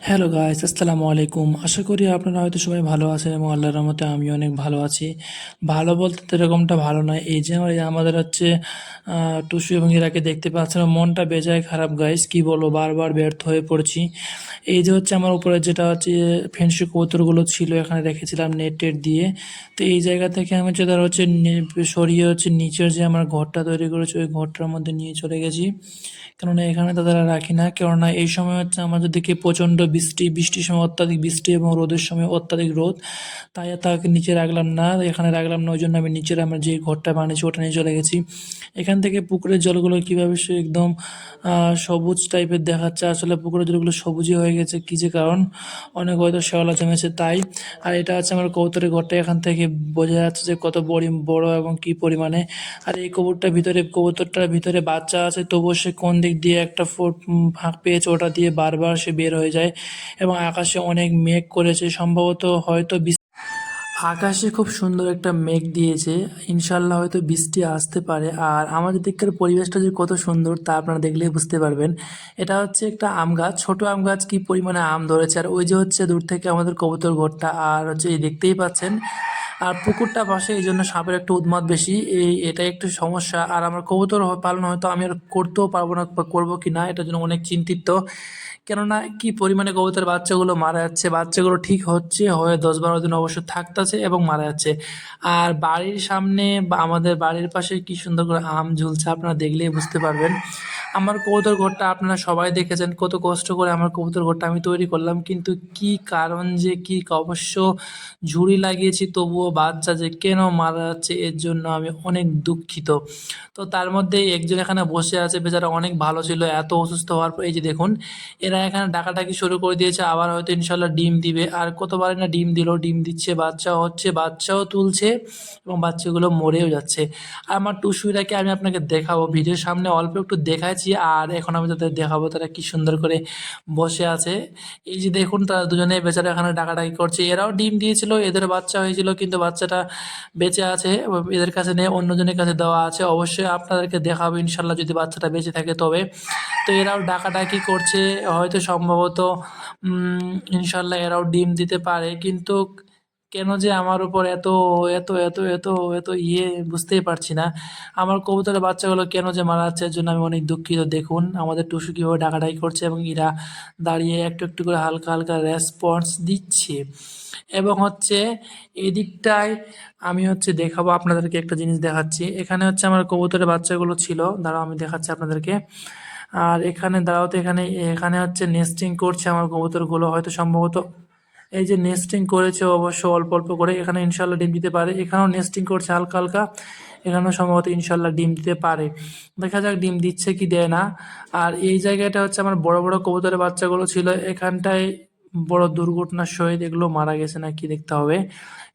Hello guys আসসালামু আলাইকুম আশা করি আপনারা হয়তো সবাই ভালো আছেন এবং আল্লাহর রহমতে আমি অনেক ভালো আছি। ভালো বলতে তো এরকমটা ভালো নয়। এই যে আমার- আমাদের হচ্ছে টুসু এবং ইরাকে দেখতে পাচ্ছেন মনটা বেজায় খারাপ গাইস কি বলব? বারবার ব্যর্থ হয়ে পড়ছি। এই যে হচ্ছে আমার উপরে যেটা হচ্ছে, ফেন্সি কৌতরগুলো ছিল, এখানে রেখেছিলাম নেট টেট দিয়ে। তো এই জায়গা থেকে আমি হচ্ছে তার হচ্ছে সরিয়ে হচ্ছে, নিচের যে আমার ঘরটা তৈরি করেছে, ওই ঘরটার মধ্যে নিয়ে চলে গেছি। কেননা এখানে আর রাখি না। কেননা এই সময় হচ্ছে আমাদের দিকে প্রচণ্ড বৃষ্টি, বৃষ্টির সময় অত্যাধিক বৃষ্টি এবং রোদের সময় অত্যাধিক রোদ। তাই তাকে নিচে রাখলাম না। এখানে রাখলাম না ওই জন্য আমি নিচের আমার যে ঘরটা বানিয়েছি, ওটা নিয়ে চলে গেছি। এখান থেকে পুকুরের জলগুলো কীভাবে সে একদম সবুজ টাইপের দেখাচ্ছে। আসলে পুকুরের জলগুলো সবুজই হয়ে গেছে। কী যে কারণ? অনেক হয়তো শ্যাওলা জমেছে তাই। আর এটা হচ্ছে আমার কবুতরের ঘরটা। এখান থেকে বোঝা যাচ্ছে যে কত বড় বড় এবং কি পরিমাণে। আর এই কবুতরটার ভিতরে কবুতরটার ভিতরে বাচ্চা আছে। তবুও সে কোন দিক দিয়ে একটা ফোট- ফাঁক পেয়েছে, ওটা দিয়ে বারবার সে বের হয়ে যায়। এবং আকাশে অনেক মেঘ করেছে। সম্ভবত হয়তো আকাশে খুব সুন্দর একটা মেঘ দিয়েছে। ইনশাল্লাহ হয়তো বৃষ্টি আসতে পারে। আর আমাদের দিককার পরিবেশটা যে কত সুন্দর তা আপনারা দেখলেই বুঝতে পারবেন। এটা হচ্ছে একটা আম গাছ। ছোট আম গাছ কী পরিমাণে আম ধরেছে? আর ওই যে হচ্ছে দূর থেকে আমাদের কবুতর ঘরটা। আর হচ্ছে এই দেখতেই পাচ্ছেন। আর পুকুরটা পাশে, এই জন্য সাপের একটু উদ্মাদ বেশি। এই এটা একটু সমস্যা। আর আমার কবুতর পালন হয়তো আমি আর করতেও পারব না বা করব কি না, এটার জন্য অনেক চিন্তিত। কেননা কি পরিমাণে কবুতর বাচ্চাগুলো মারা যাচ্ছে, বাচ্চাগুলো ঠিক হচ্ছে, হয়ে দশ বারো দিন অবশ্য থাকতেছে এবং মারা যাচ্ছে। আর বাড়ির সামনে আমাদের বাড়ির পাশে কি সুন্দর করে আম ঝুলছে আপনারা দেখলেই বুঝতে পারবেন। আমার কবুতর ঘরটা আপনারা সবাই দেখেছেন, কত কষ্ট করে আমার কবুতর ঘরটা আমি তৈরি করলাম। কিন্তু কি কারণ যে কি অবশ্য ঝুড়ি লাগিয়েছি, তবুও বাচ্চা যে কেন মারা যাচ্ছে, এর জন্য আমি অনেক দুঃখিত। তো তার মধ্যে একজন এখানে বসে আছে, বেচারা অনেক ভালো ছিল, এত অসুস্থ হওয়ার পর, এই যে দেখুন, এরা এখানে ডাকাডাকি শুরু করে দিয়েছে, আবার হয়তো ইনশাল্লাহ ডিম দিবে। আর কতবার না ডিম দিল, ডিম দিচ্ছে, বাচ্চা হচ্ছে, বাচ্চাও তুলছে এবং বাচ্চাগুলো মরেও যাচ্ছে। আর আমার টুসুইরাকে আমি আপনাকে দেখাবো, ভিডিওর সামনে অল্প একটু দেখাচ্ছি আর এখন আমি তাদের দেখাবো তারা কি সুন্দর করে বসে আছে। এই যে দেখুন তারা দুজনে বেচারা এখানে ডাকাডাকি করছে। এরাও ডিম দিয়েছিল, এদের বাচ্চা হয়েছিল, কিন্তু বাচ্চাটা বেঁচে আছে। এদের কাছে নেই, অন্যজনের কাছে দেওয়া আছে। অবশ্যই আপনাদেরকে দেখাবো ইনশাল্লাহ যদি বাচ্চাটা বেঁচে থাকে তবে। তো এরাও ডাকাডাকি করছে, হয়তো সম্ভবত ইনশাল্লাহ এরাও ডিম দিতে পারে। কিন্তু কেন যে আমার উপর এত এত এত এত এত ইয়ে বুঝতেই পারছি না। আমার কবুতরের বাচ্চাগুলো কেন যে মারা যাচ্ছে এর জন্য আমি অনেক দুঃখিত। দেখুন, আমাদের টুসু কীভাবে ডাকাডাকি করছে এবং এরা দাঁড়িয়ে একটু একটু করে হালকা হালকা রেসপন্স দিচ্ছে। এবং হচ্ছে এই দিকটায় আমি হচ্ছে দেখাবো, আপনাদেরকে একটা জিনিস দেখাচ্ছি। এখানে হচ্ছে আমার কবুতরের বাচ্চাগুলো ছিল। দাঁড়াও, আমি দেখাচ্ছি আপনাদেরকে। আর এখানে, দাঁড়াও তো এখানে এখানে হচ্ছে নেস্টিং করছে আমার কবুতরগুলো। হয়তো সম্ভবত এই যে নেস্টিং করেছে অবশ্য অল্প অল্প করে, এখানে ইনশাল্লাহ ডিম দিতে পারে। এখানেও নেস্টিং করছে হালকা হালকা, এখানেও সম্ভবত ইনশাল্লাহ ডিম দিতে পারে। দেখা যাক ডিম দিচ্ছে কি দেয় না। আর এই জায়গাটা হচ্ছে আমার বড় বড় কবুতরের বাচ্চাগুলো ছিল, এখানটায় বড় দুর্ঘটনার সহিত এগুলো মারা গেছে না কি দেখতে হবে।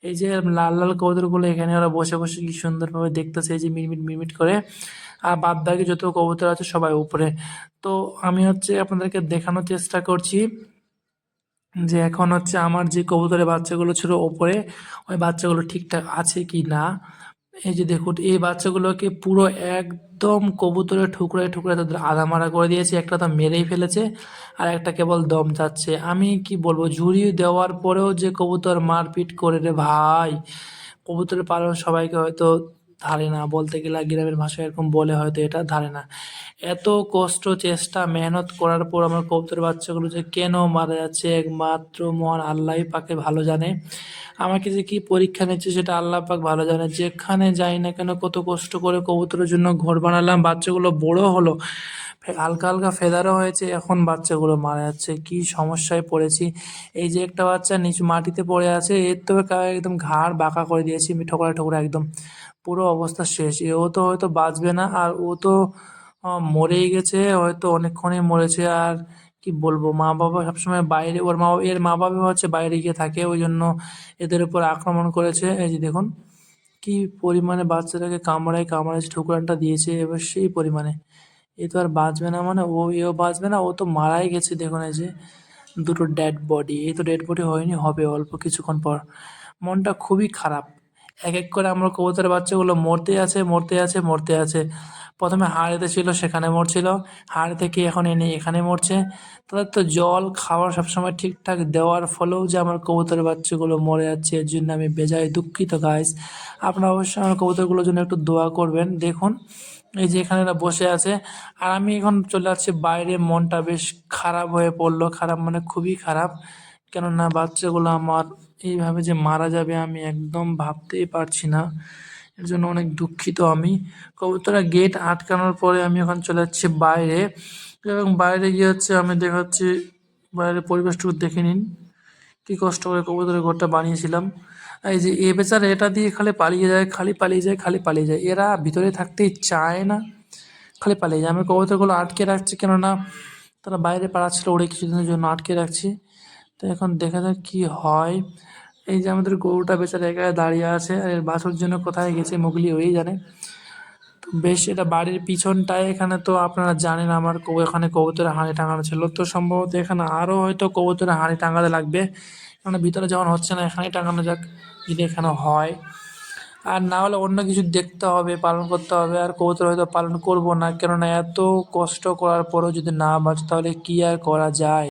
এই যে লাল লাল কবুতরগুলো, এখানে ওরা বসে বসে কি সুন্দরভাবে দেখতেছে, এই যে মিটমিট মিটমিট করে। আর বাদ বাকি যত কবুতর আছে সবাই উপরে। তো আমি হচ্ছে আপনাদেরকে দেখানোর চেষ্টা করছি যে এখন হচ্ছে আমার যে কবুতরের বাচ্চাগুলো ছিল ওপরে, ওই বাচ্চাগুলো ঠিকঠাক আছে কি না? এই যে দেখুন, এই বাচ্চাগুলোকে পুরো একদম কবুতরের ঠুকরায় ঠুকরায় তাদের আধা মারা করে দিয়েছে, একটা তো মেরেই ফেলেছে আর একটা কেবল দম যাচ্ছে আমি কি বলব, ঝুড়ি দেওয়ার পরেও যে কবুতর মারপিট করে রে ভাই, কবুতরের পালন সবাইকে হয়তো ধারে না। বলতে গেলে গ্রামের ভাষায় এরকম বলে হয়তো এটা ধারে না। এত কষ্ট, চেষ্টা, মেহনত করার পর আমার কবুতর বাচ্চাগুলো যে কেন মারা যাচ্ছে, একমাত্র মহান আল্লাহ পাকে ভালো জানে। আমাকে যে কি পরীক্ষা নিচ্ছে সেটা আল্লাহ পাক ভালো জানে। যেখানে যাই না কেন কত কষ্ট করে কবুতরের জন্য ঘর বানালাম। বাচ্চাগুলো বড় হলো হালকা হালকা ফেদারও হয়েছে, এখন বাচ্চাগুলো মারা যাচ্ছে। কি সমস্যায় পড়েছি। এই যে একটা বাচ্চা নিচু মাটিতে পড়ে আছে, এর তো একদম ঘাড় বাঁকা করে দিয়েছি ঠোকরা ঠোকরা একদম। পুরো অবস্থা শেষ। ও তো হয়তো বাঁচবে না, আর ও তো মরেই গেছে, হয়তো অনেকক্ষণই মরেছে, আর কি বলব মা বাবা সবসময় বাইরে, ওর মা এর মা বাবা হচ্ছে বাইরে গিয়ে থাকে ওই জন্য এদের উপর আক্রমণ করেছে। এই যে দেখুন, কি পরিমাণে বাচ্চাটাকে কামড়ায় কামড়ায় ঠুকরানটা দিয়েছে, এবার সেই পরিমাণে। এ তো আর বাঁচবে না মানে ও, এও বাঁচবে না, ও তো মারাই গেছে, দেখুন এই যে, দুটো ডেড বডি। এই তো ডেড বডি হয়নি, হবে অল্প কিছুক্ষণ পর। মনটা খুবই খারাপ। এক এক করে আমার কবুতরের বাচ্চাগুলো মরতে আছে মরতে আছে মরতে আছে। প্রথমে হাড়িতে ছিল, সেখানে মরছিল। হাড়ি থেকে এখন এনে এখানে মরছে? তাদের তো জল, খাবার সবসময় ঠিকঠাক দেওয়ার ফলেও যে আমার কবুতরের বাচ্চাগুলো মরে যাচ্ছে, এর জন্য আমি বেজায় দুঃখিত গাইস আপনারা অবশ্যই আমার কবুতরগুলোর জন্য একটু দোয়া করবেন। দেখুন, এই যে এখানে বসে আছে। আর আমি এখন চলে যাচ্ছি বাইরে মনটা বেশ খারাপ হয়ে পড়ল। খারাপ মানে খুবই খারাপ। কেননা বাচ্চাগুলো আমার এইভাবে যে মারা যাবে আমি একদম ভাবতেই পারছি না। এর জন্য অনেক দুঃখিত আমি। কবুতরা গেট আটকানোর পরে আমি এখন চলে যাচ্ছি বাইরে। এবং বাইরে গিয়ে হচ্ছে আমি দেখাচ্ছি, বাইরের পরিবেশটুকু দেখে নিন। কি কষ্ট করে কবুতরের ঘরটা বানিয়েছিলাম। এই যে এ বেচারা এটা দিয়ে খালি পালিয়ে যায়, খালি পালিয়ে যায়, খালি পালিয়ে যায়। এরা ভিতরে থাকতেই চায় না, খালি পালিয়ে যায়। আমি কবুতরগুলো আটকে রাখছি কেননা তারা বাইরে পালাচ্ছিল ওরে কিছুদিনের জন্য আটকে রাখছি। তো এখন দেখা যাক কি হয়। এই যে আমাদের গরুটা বেচারা একা দাঁড়িয়ে আছে আর এর বাছুর জন্য কোথায় গেছে মুগলি ওই জানে। তো বেশ, এটা বাড়ির পিছনটায় এখানে তো আপনারা জানেন আমার এখানে কবুতরের হাঁড়ি টাঙানো ছিল। তো সম্ভবত এখানে আরও হয়তো কবুতরের হাঁড়ি টাঙাতে লাগবে। কারণ ভিতরে যখন হচ্ছে না, এখানেই টাঙানো যাক, যদি এখানে হয়। আর না হলে অন্য কিছু দেখতে হবে, পালন করতে হবে। আর কবুতর হয়তো পালন করব না, কেননা এত কষ্ট করার পরেও যদি না বাঁচে, তাহলে কী আর করা যায়?